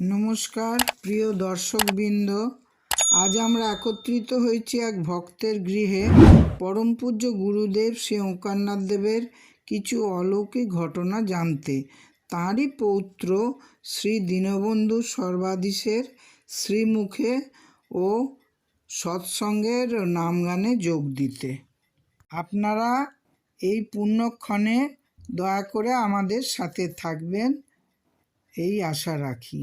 নমস্কার, প্রিয় দর্শকবৃন্দ। আজ আমরা একত্রিত হয়েছি এক ভক্তের গৃহে। পরম পূজ্য গুরুদেব শ্রী ওঙ্কারনাথ দেবের কিছু অলৌকিক ঘটনা জানতে। তাঁরই পৌত্র শ্রী দীনবন্ধু সর্বাধীশের শ্রীমুখে ও সৎসঙ্গের নামগানে যোগ দিতে। আপনারা এই পুণ্যক্ষণে দয়া করে আমাদের সাথে থাকবেন, এই আশা রাখি।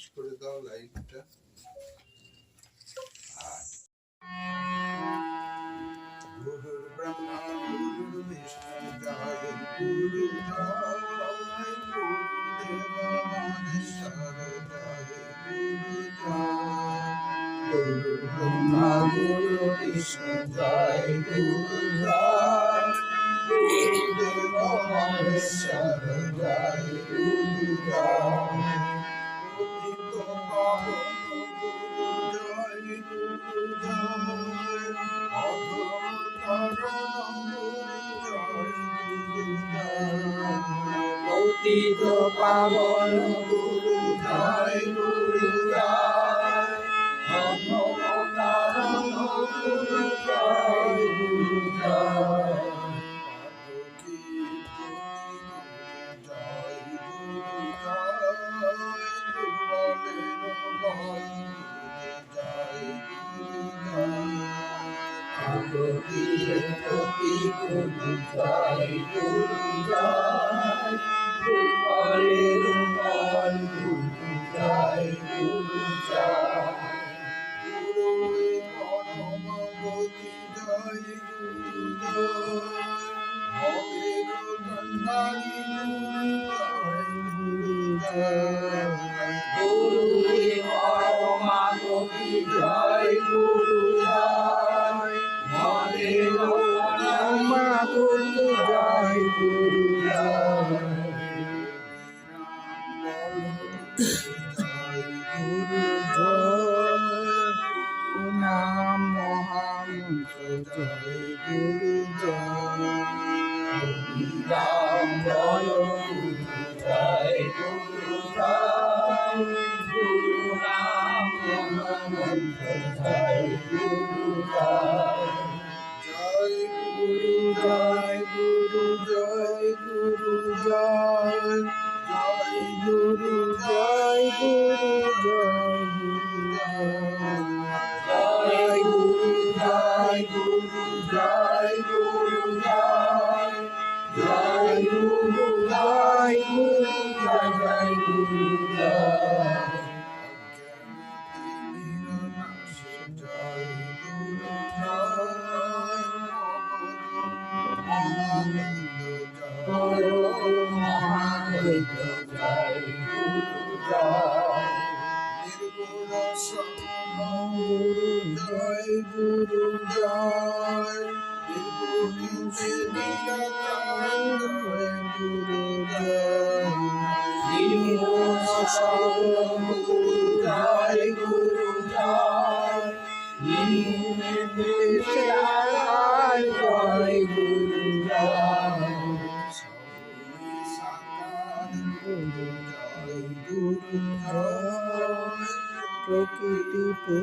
ওটা ফিনিশ করে দাও লাইভটা গুরুর ব্রহ্মা গুরুর বিষ্ণু জয় গুরু জয় গুরুদেব মহেশ্বর জয় গুরু জয় গুরুর ব্রহ্মা গুরু বিষ্ণু জয় গুরু জয় গুরুদেব মহেশ্বর জয় গুরু জয় পতিত পাবন গুরু জয় গুরু জয় অধমতারণ গুরু জয় Guru Jai Guru Jai Guru Jai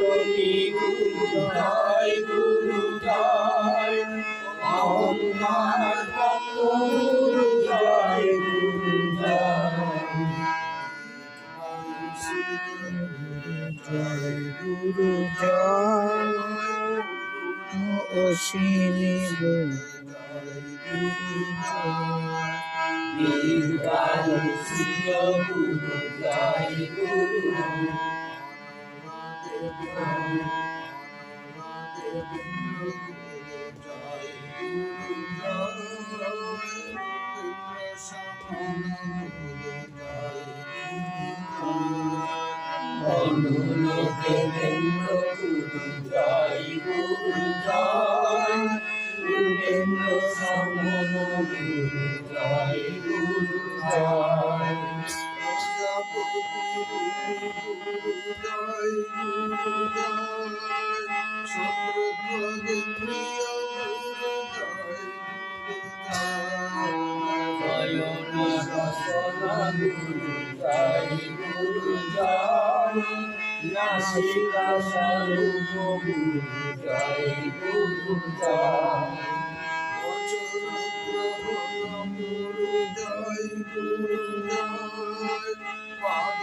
তুমি জয় গুরু জয় আমার গুরু জয় গুরু জয় গুরু জয় অসীমি গুরু গুরু জয় নির্বাণ গুরু জয় গুরু। অনুলোকে বিন্ন গুরু জয় গুরু জয় বিন্ন সমন গুরু জয় গুরু জয় গুরু জয় নাসিকা স্বরূপ গুরু জয় গুরু জয় গুরু জয় গুরু জয় Guru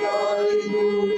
Hallelujah.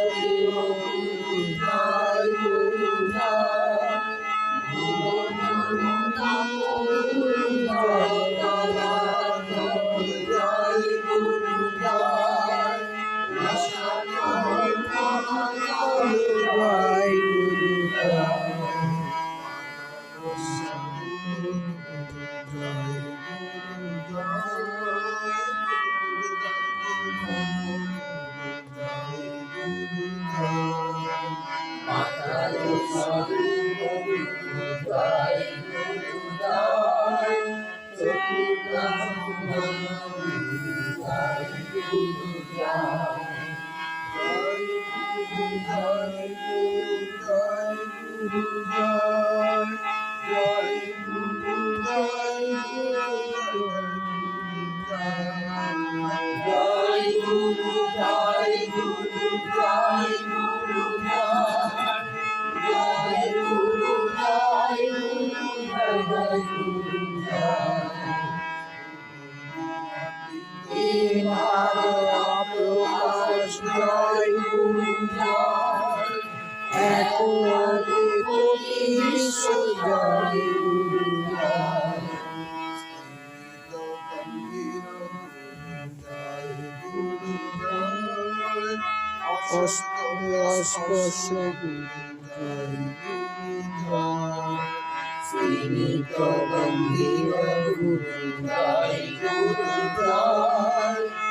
জয় জয় একবারে কলি জয় অস্পর্শ শ্রীমিত বন্দির গুরু গাই গুরু গাই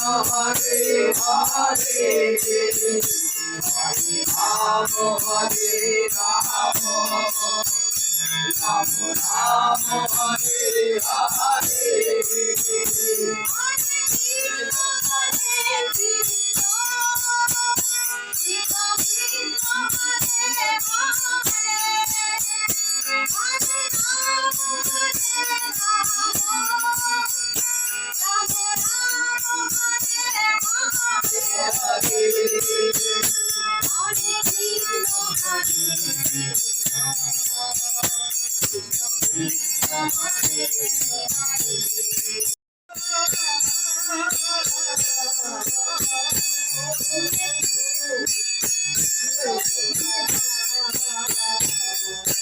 Hare Rama Hare Rama Ram Ram Hare Hare よし!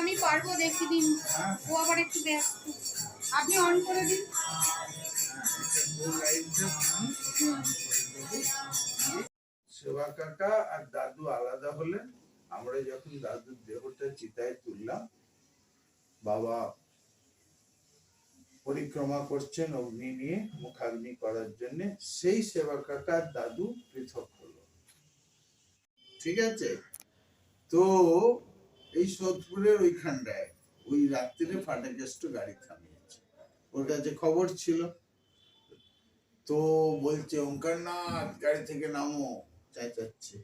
আমি পারব দেখি দিন। ও আবার একটু ব্যস্ত। আপনি অন করে দিন। সেবা কাকা আর দাদু আলাদা হলেন। আমরা যখন দাদুর দেহটা চিতায় তুললাম, বাবা পরিক্রমা করছেন অগ্নি নিয়ে, মুখাগ্নি করার জন্য। সেই সেবা কাকা দাদু পৃথক হলো। ঠিক আছে? তো এই সোদপুরের ওইখানটায় ওই রাত্রিরে ফাটাকেষ্ট গাড়ি থামিয়েছে। ওর কাছে খবর ছিল। তো বলছে, ওঙ্কারনাথ গাড়ি থেকে নামো। চেঁচাচ্ছে।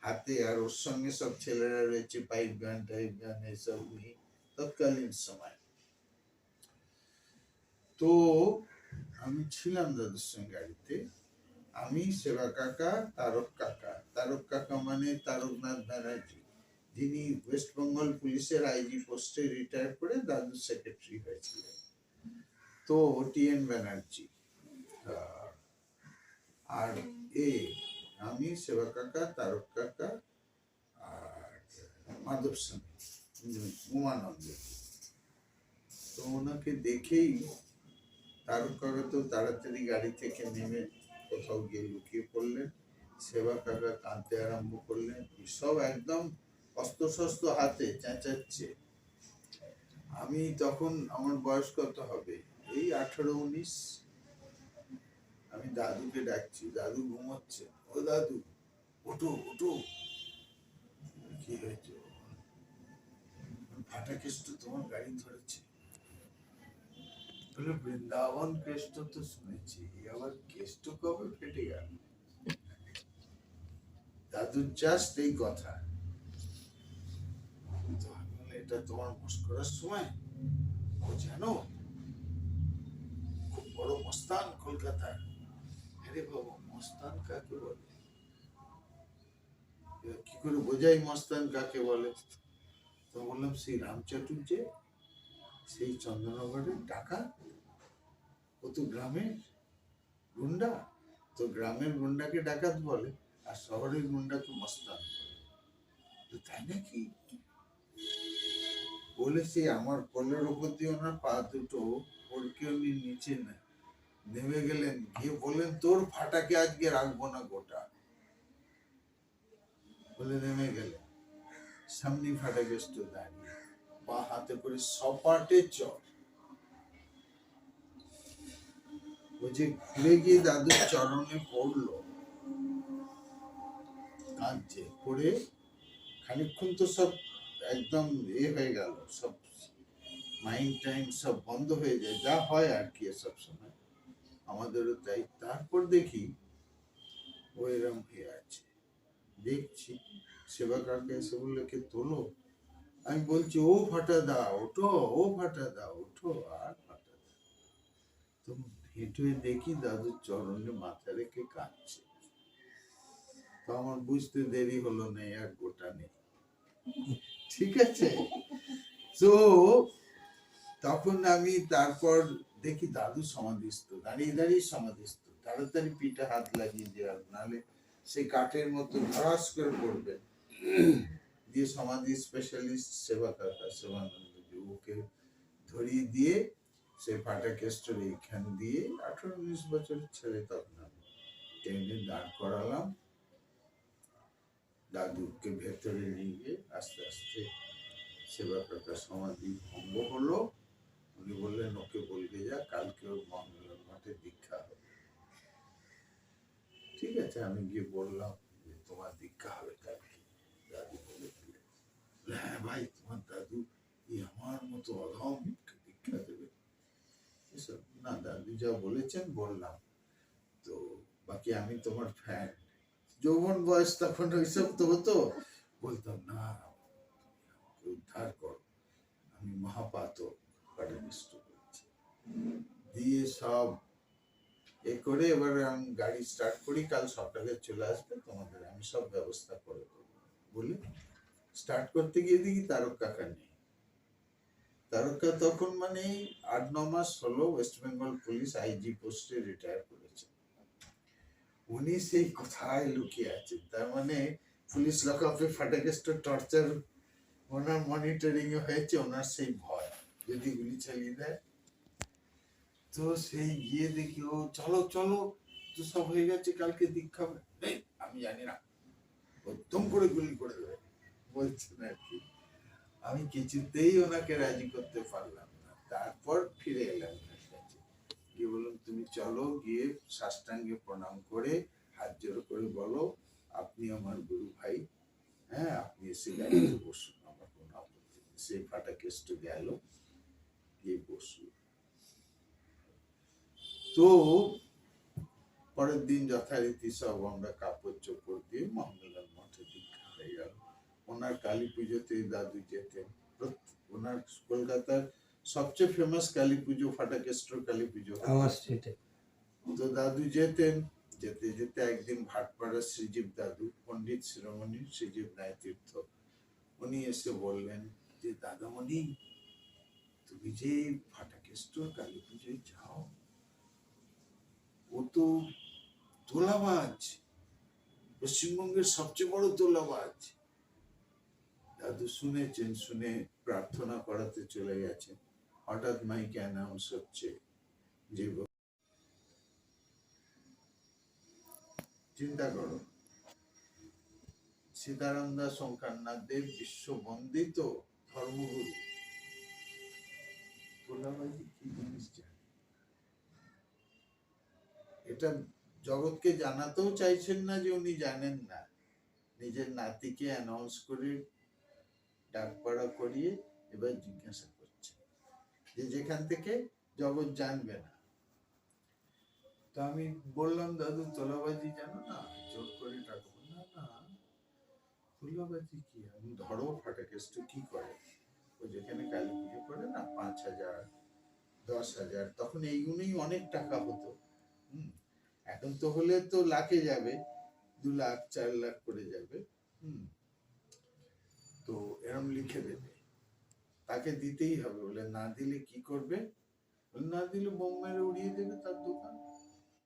হাতে আর ওর সঙ্গে সব ছেলেরা রয়েছে পাইপ গান টাইপ গান এসব নিয়ে তৎকালীন সময়। তো আমি ছিলাম দাদুর সঙ্গে গাড়িতে। আমি সেবা কাকা, তারক কাকা। তারক কাকা মানে তারকনাথ ব্যানার্জি। যিনি ওয়েস্ট বেঙ্গল পুলিশের আইজি পোস্টে রিটায়ার করে দাদুর সেক্রেটারি হয়েছিলেন। তো টিএন ব্যানার্জি। আর এ, আমি সেবা কাকা, তারক কাকা, আর মাধব স্বামী উমানন্দ। তো ওনাকে দেখেই তারক কাকা তো তাড়াতাড়ি গাড়ি থেকে নেমে কোথাও গিয়ে লুকিয়ে পড়লেন, সেবা কাকা কাঁদতে আরম্ভ করলেন, সব একদম অস্ত্র শস্ত্র হাতে চেঁচাচ্ছে। আমি তখন আমার বয়স কত হবে? এই আঠারো, উনিশ। আমি দাদুকে ডাকছি, দাদু ঘুমোচ্ছে। ও দাদু, ওঠো ওঠো। কি হয়েছে? ফাটা কেষ্ট তোমার গাড়ি ধরেছে। বলে, বৃন্দাবন কেষ্ট তো শুনেছি। আবার কেষ্ট কবে ফেটে গেল? দাদুর জাস্ট এই কথা। এটা তোমার মস্করার সময় ও জানো, খুব বড় মস্তান কলকাতায় আরে বাবা, মস্তান কাকে বলে? কি করে বোঝাই মস্তান কাকে বলে? তো বললাম, সেই রামচাটুর যে সেই চন্দ্রনগরের টাকা, ও তো গ্রামের গুন্ডা, তো গ্রামের গুন্ডাকে ডাকাত বলে, আর শহরের গুন্ডাকে মস্তান বলে। তাই নাকি? বলে সে আমার কোলের ওপর দিয়ে ওনার পা দুটো পড়কে উনি নিচে না। নেমে গেলেন, গিয়ে বললেন, তোর ফাটাকে আজকে রাখব না গোটা। বলে নেমে গেলেন। সামনে ফাটা গেস্ট দাঁড়িয়ে বা হাতে করে সপাটে চর ও যে ঘুরে গিয়ে দাদুর চরণে পড়ল। কাঁদছে, পড়ে খানিক্ষণ তো সব একদম এ হয়ে গেল। সব মাইন্ড টাইম সব বন্ধ হয়ে যায়। যা হয় আর কি সব সময়। আমাদেরও তাই। তারপর দেখি ও এরম হয়ে আছে। দেখছি। সেবা কাকা এসে বলল, কে তোলো? আমি বলছি, ও ফাটা দা, ওঠো, ও ফাটা দা, ওঠো, আর ফাটা দা। তো হেঁটে দেখি দাদুর চরণে মাথা রেখে কাঁদছে। তো আমার বুঝতে দেরি হলো না, আর গোটা নেই। ঠিক আছে? তো তখন আমি তারপর দেখি দাদু সমাধিস্থ দাঁড়িয়ে দাঁড়িয়ে সমাধিস্থ। তাড়াতাড়ি পিঠে হাত লাগিয়ে দেওয়ার নাহলে সেই কাঠের মতো ধরাস করে পড়বে। দিয়ে সমাধি স্পেশালিস্ট সেবা কাকা সেবানন্দ জি, ওকে ধরিয়ে দিয়ে সেই ফাটা কেস্টের এইখান দিয়ে আঠারো উনিশ বছরের ছেলে তখন আমি। টেনে দাঁড় করালাম। দাদুকে ভেতরে নিয়ে গিয়ে আস্তে আস্তে সেবা কাকা সমাধি ভঙ্গ হলো। উনি বললেন, ওকে বলবে যা, কালকে ওর মঙ্গলের মাঠে দীক্ষা হবে। ঠিক আছে, আমি গিয়ে বললাম যে তোমার দীক্ষা হবে কালকে। দাদু বলে দিলেন। হ্যাঁ ভাই, তোমার দাদু এই আমার মতো অধম দীক্ষা দেবে? এসব না, দাদু যা বলেছেন বললাম। তো বাকি আমি তোমার ফ্যান যৌবন বয়স তখন ওইসব তো হতো। বলতাম, না উদ্ধার করো। আমি মহাপাতক দিয়ে সব এ করে এবার আমি গাড়ি স্টার্ট করি। কাল সকালে চলে আসবে, তোমাদের আমি সব ব্যবস্থা করে দেবো। বলে স্টার্ট করতে গিয়ে দেখি তারক কাকা নেই। তারকা তখন মানে আট, ন মাস হলো ওয়েস্ট বেঙ্গল পুলিশ আইজি পোস্টে রিটায়ার করেছে। উনি সেই কোথায় লুকিয়ে আছেন। তার মানে পুলিশ লকআপে ফাটাকেস্ট টর্চার ওনার মনিটরিং হয়েছে, ওনার সেই ভয়, যদি গুলি চালিয়ে দেয়। তো সেই গিয়ে দেখি, ও চলো চলো, তো সব হয়ে গেছে, কালকে দীক্ষা আমি জানি না। প্রথম করে গুলি করে দেবে বলছেন আর কি আমি কিছুতেই ওনাকে রাজি করতে পারলাম না। তারপর ফিরে এলাম। গিয়ে বললাম তুমি চলো গিয়ে সাষ্টাঙ্গে প্রণাম করে হাত জোড় করে বলো, আপনি আমার গুরু ভাই। হ্যাঁ আপনি এসে গাড়িতে বসুন, আমার কোনো আপত্তি ফাটা গেল, গিয়ে বসল। তো পরের দিন যথারীতি সব আমরা কাপড় চোপড় দিয়ে মহামেলার মঠে দীক্ষা হয়ে গেল ওনার কালী পুজোতে দাদু যেতেন। ওনার কলকাতার সবচেয়ে ফেমাস কালী পুজো ফাটাকেস্টর কালী পুজো। আমার স্ট্রিটে তো দাদু যেতেন যেতে যেতে একদিন ভাটপাড়া শ্রীজীব দাদু পণ্ডিত শিরোমণি শ্রীজীব নায় তীর্থ উনি এসে বললেন যে দাদামণি তুমি যে ফাটাকেস্টর কালী পুজোয় যাও ও তো তোলাবাজ পশ্চিমবঙ্গের সবচেয়ে বড় তোলাবাজ দাদু শুনেছেন শুনে প্রার্থনা করাতে চলে গেছেন। হঠাৎ মাইকে অ্যানাউন্স হচ্ছে যে, চিন্তা করো, সীতারাম দাস শঙ্করনাথ দেব বিশ্ব বন্দিত ধর্মগুরু কি জিনিস জানে? এটা জগৎকে জানাতেও চাইছেন না যে উনি জানেন না নিজের নাতিকে অ্যানাউন্স করে ডাকপাড়া করিয়ে এবার জিজ্ঞাসা যে যেখান থেকে জগৎ জানবে না। তো আমি বললাম, দাদু, তোলাবাজি জানো না? জোর করে ডাকবো না না, তোলাবাজি কি? আমি ধরো ফাটাকেস্ট কি করে? ও যেখানে কালী পুজো করে না, পাঁচ হাজার, দশ হাজার, তখন এইগুলোই অনেক টাকা হতো। হুম, এখন তো হলে তো লাখে যাবে, দু লাখ, চার লাখ করে যাবে। হুম, তো এরম লিখে দেবে। তাকে দিতেই হবে। বলে, না দিলে কি করবে? না দিলে বোম্বাইয়ে উড়িয়ে দেবে তার দোকান।